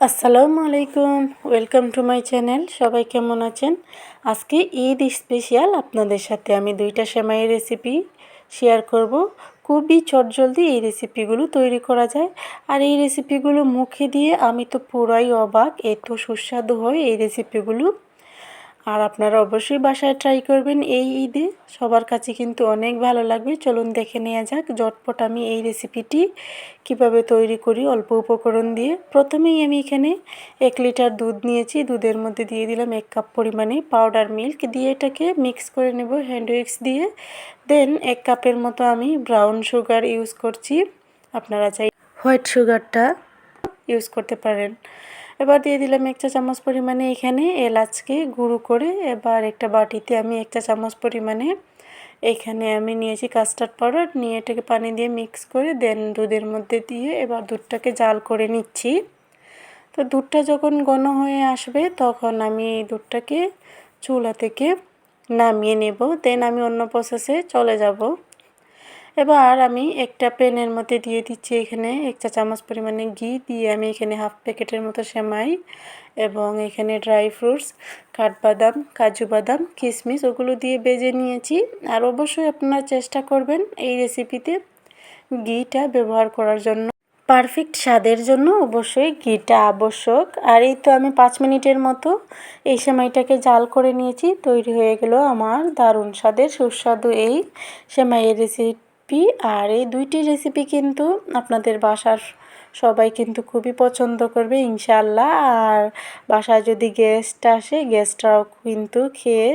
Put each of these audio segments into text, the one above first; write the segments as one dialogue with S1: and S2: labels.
S1: আসসালামু আলাইকুম, welcome to my channel, সবাই কেমন আছেন? আজকে ঈদ স্পেশাল, আপনাদের সাথে আমি দুইটা সেমাইয়ের রেসিপি শেয়ার করব। খুবই চটজলদি এই রেসিপিগুলো তৈরি করা যায়। আর এই রেসিপিগুলো মুখে দিয়ে আমি তো পুরাই অবাক, এত সুস্বাদু হয় এই রেসিপিগুলো। আর আপনারা অবশ্যই বাসায় ট্রাই করবেন এই ঈদে। সবার কাছে কিন্তু অনেক ভালো লাগবে। চলুন দেখে নেওয়া যাক জটপট আমি এই রেসিপিটি কীভাবে তৈরি করি অল্প উপকরণ দিয়ে। প্রথমেই আমি এখানে এক লিটার দুধ নিয়েছি। দুধের মধ্যে দিয়ে দিলাম এক কাপ পরিমাণে পাউডার মিল্ক দিয়ে এটাকে মিক্স করে নেব হ্যান্ড উইক্স দিয়ে। দেন এক কাপের মতো আমি ব্রাউন সুগার ইউজ করছি। আপনারা চাই হোয়াইট সুগারটা ইউজ করতে পারেন। এবার দিয়ে দিলাম এক চা চামচ পরিমাণে এখানে এলাচকে গুঁড়ো করে এবার একটা বাটিতে আমি এক চা চামচ পরিমাণে এখানে আমি নিয়েছি কাস্টার্ড পাউডার। নিয়ে এটাকে পানি দিয়ে মিক্স করে দেন দুধের মধ্যে দিয়ে এবার দুধটাকে জাল করে নিচ্ছি। তো দুধটা যখন ঘন হয়ে আসবে তখন আমি দুধটাকে চুলা থেকে নামিয়ে নেব। দেন আমি অন্য প্রসেসে চলে যাব। এবার আমি একটা প্যানের মধ্যে দিয়ে দিচ্ছি এখানে এক চা চামচ পরিমাণে ঘি দিয়ে আমি এখানে হাফ প্যাকেটের মতো সেমাই এবং এখানে ড্রাই ফ্রুটস, কাঠবাদাম, কাজু বাদাম কিশমিশ ওগুলো দিয়ে বেজে নিয়েছি। আর অবশ্যই আপনারা চেষ্টা করবেন এই রেসিপিতে ঘিটা ব্যবহার করার জন্য। পারফেক্ট স্বাদের জন্য অবশ্যই ঘিটা আবশ্যক। আর এই তো আমি পাঁচ মিনিটের মতো এই সেমাইটাকে জাল করে নিয়েছি, তৈরি হয়ে গেল আমার দারুণ স্বাদের সুস্বাদু এই সেমাইয়ের রেসিপি রেসিপি, আর এই দুইটি রেসিপি কিন্তু আপনাদের বাসার সবাই কিন্তু খুবই পছন্দ করবে ইনশাল্লাহ আর বাসায় যদি গেস্ট আসে গেস্টরাও কিন্তু খেয়ে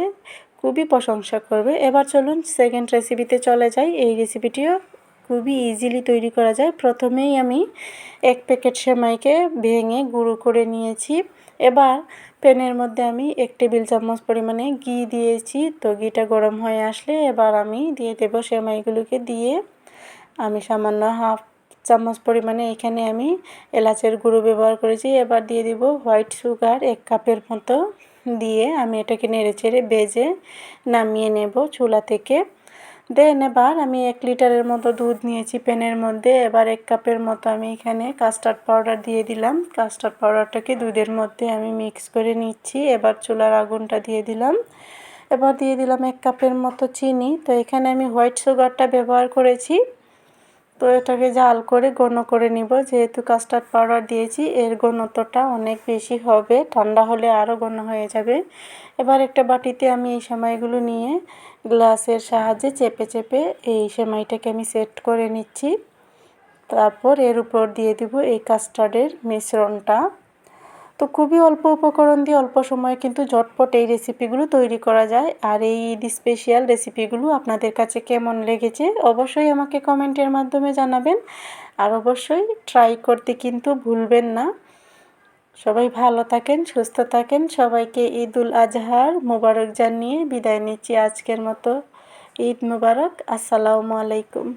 S1: খুবই প্রশংসা করবে। এবার চলুন সেকেন্ড রেসিপিতে চলে যাই। এই রেসিপিটিও খুবই ইজিলি তৈরি করা যায়। প্রথমেই আমি এক প্যাকেট সেমাইকে ভেঙে গুঁড়ো করে নিয়েছি। এবার প্যানের মধ্যে আমি এক টেবিল চামচ পরিমাণে ঘি দিয়েছি। তো ঘিটা গরম হয়ে আসলে এবার আমি দিয়ে দেব সেমাইগুলোকে দিয়ে। আমি সামান্য হাফ চামচ পরিমাণে এখানে আমি এলাচের গুঁড়ো ব্যবহার করেছি। এবার দিয়ে দিব হোয়াইট সুগার এক কাপের মতো। দিয়ে আমি এটাকে নেড়ে চেড়ে বেজে নামিয়ে নেব চুলা থেকে। দেন এবার আমি এক লিটারের মতো দুধ নিয়েছি প্যানের মধ্যে। এবার এক কাপের মতো আমি এখানে কাস্টার্ড পাউডার দিয়ে দিলাম। কাস্টার্ড পাউডারটাকে দুধের মধ্যে আমি মিক্স করে নিচ্ছি। এবার চুলার আগুনটা দিয়ে দিলাম। এবার দিয়ে দিলাম এক কাপের মতো চিনি। তো এখানে আমি হোয়াইট সুগারটা ব্যবহার করেছি। তো এটাকে জাল করে ঘন করে নিব। যেহেতু কাস্টার্ড পাউডার দিয়েছি, এর ঘনত্বটা অনেক বেশি হবে, ঠান্ডা হলে আরও ঘন হয়ে যাবে। এবার একটা বাটিতে আমি এই সেমাইগুলো নিয়ে গ্লাসের সাহায্যে চেপে চেপে এই সেমাইটাকে আমি সেট করে নিচ্ছি। তারপর এর উপর দিয়ে দিব এই কাস্টার্ডের মিশ্রণটা। তো খুবই অল্প উপকরণ দিয়ে অল্প সময়ে কিন্তু ঝটপট এই রেসিপিগুলো তৈরি করা যায়। আর এই ঈদ স্পেশাল রেসিপিগুলো আপনাদের কাছে কেমন লেগেছে অবশ্যই আমাকে কমেন্টের মাধ্যমে জানাবেন। আর অবশ্যই ট্রাই করতে কিন্তু ভুলবেন না। সবাই ভালো থাকেন, সুস্থ থাকেন। সবাইকে ঈদ উল আজহার মোবারক জানিয়ে বিদায় নিচ্ছি আজকের মতো। ঈদ মুবারক। আসসালামু আলাইকুম।